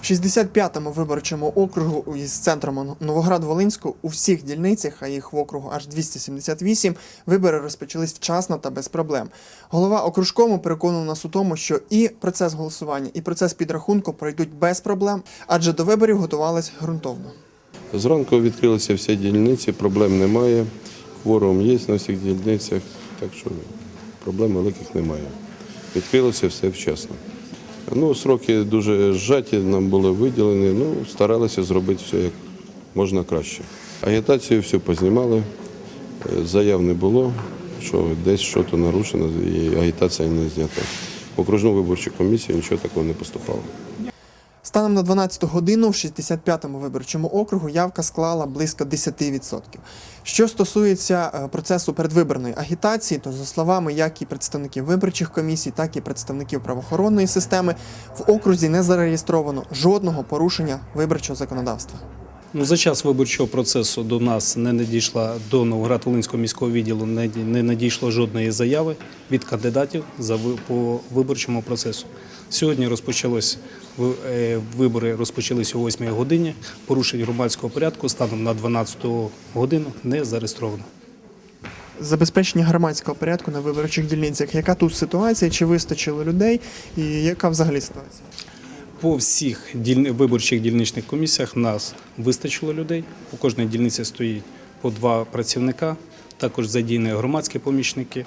В 65-му виборчому округу із центром Новоград-Волинську у всіх дільницях, а їх в округу аж 278, вибори розпочались вчасно та без проблем. Голова окружкому переконував нас у тому, що і процес голосування, і процес підрахунку пройдуть без проблем, адже до виборів готувались ґрунтовно. Зранку відкрилися всі дільниці, проблем немає. Кворум є на всіх дільницях, так що проблем великих немає. Відкрилося все вчасно. Ну, сроки дуже зжаті, нам були виділені, ну, старалися зробити все як можна краще. Агітацію все познімали, е, заяв не було, що десь щось нарушено і агітація не знята. В окружну виборчу комісію нічого такого не поступало. Станом на 12 годину в 65-му виборчому округу явка склала близько 10%. Що стосується е, процесу передвиборної агітації, то за словами як і представників виборчих комісій, так і представників правоохоронної системи, в окрузі не зареєстровано жодного порушення виборчого законодавства. Ну, за час виборчого процесу до нас не надійшла до Новоград-Волинського міського відділу не, надійшло жодної заяви від кандидатів за по виборчому процесу. Сьогодні розпочалось е, вибори розпочалися о 8 годині. Порушень громадського порядку станом на 12 годину не зареєстровано. Забезпечення громадського порядку на виборчих дільницях. Яка тут ситуація? Чи вистачило людей? І яка взагалі ситуація? По всіх виборчих дільничних комісіях нас вистачило людей. У кожній дільниці стоїть по два працівника, також задіяні громадські помічники.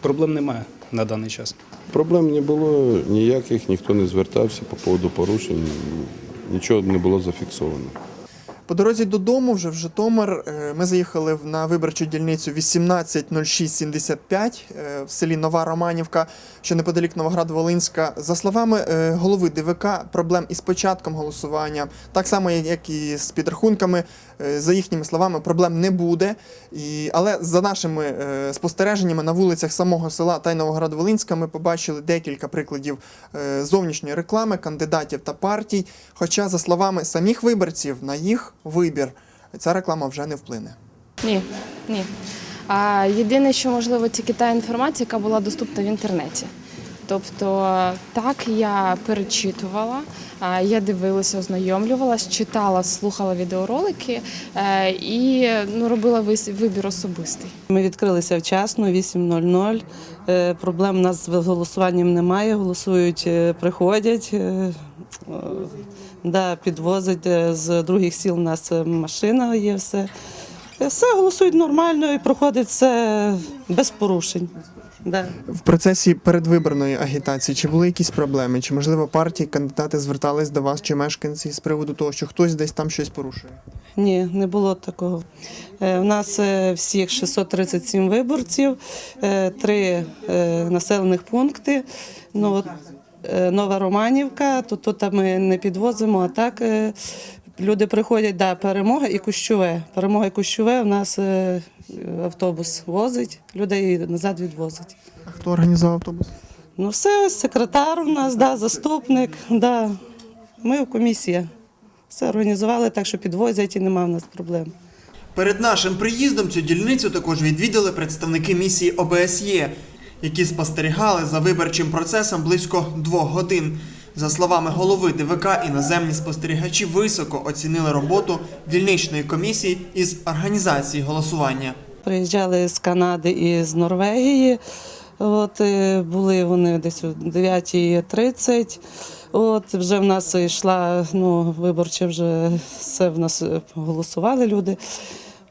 Проблем немає на даний час. Проблем не було ніяких, ніхто не звертався по поводу порушень, нічого не було зафіксовано. По дорозі додому, вже в Житомир, е, ми заїхали на виборчу дільницю 180675 е, в селі Нова Романівка, що неподалік Новоград-Волинська. За словами е, голови ДВК, проблем із початком голосування, так само як і з підрахунками, за їхніми словами, проблем не буде. Але за нашими спостереженнями на вулицях самого села та й Новоград-Волинська ми побачили декілька прикладів зовнішньої реклами кандидатів та партій. Хоча, за словами самих виборців, на їх вибір ця реклама вже не вплине. Ні, ні. А єдине, що можливо, тільки та інформація, яка була доступна в інтернеті. Тобто, так я перечитувала, я дивилася, ознайомлювалась, читала, слухала відеоролики е, і ну, робила вибір особистий. Ми відкрилися вчасно, 8.00. Е, Проблем у нас з голосуванням немає. Голосують, е, приходять. Да, підвозить е, з других сіл. У нас е, машина є все. Е, Все голосують нормально і проходить все без порушень. Да. В процесі передвиборної агітації чи були якісь проблеми? Чи можливо партії, кандидати звертались до вас чи мешканці з приводу того, що хтось десь там щось порушує? Ні, не було такого. У нас всіх 637 виборців, три населених пункти. Ну, от, Нова Романівка, то тут ми не підвозимо, а так е, люди приходять, да, перемога і Кущове. Перемога і Кущове у нас е, автобус возить, людей і назад відвозить. А хто організував автобус? Ну все, секретар у нас, да, заступник, да. ми комісія. Все організували так, що підвозять і немає в нас проблем. Перед нашим приїздом цю дільницю також відвідали представники місії ОБСЄ, які спостерігали за виборчим процесом близько двох годин. За словами голови ДВК, іноземні спостерігачі високо оцінили роботу дільничної комісії із організації голосування. Приїжджали з Канади і з Норвегії. От е, були вони десь о 9.30. От вже в нас йшла ну, виборча, вже все в нас е, голосували люди.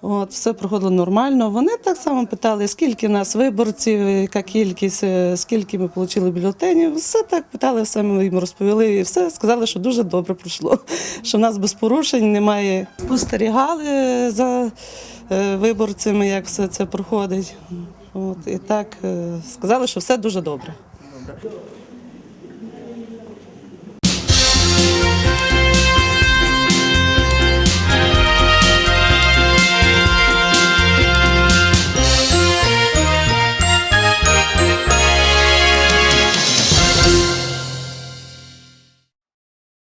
От, все проходило нормально. Вони так само питали, скільки нас виборців, яка кількість, е, скільки ми отримали бюлетенів. Все так питали, все ми їм розповіли. І все сказали, що дуже добре пройшло. Що в нас без порушень немає. Спостерігали за е, виборцями, як все це проходить. От, і так е, сказали, що все дуже добре.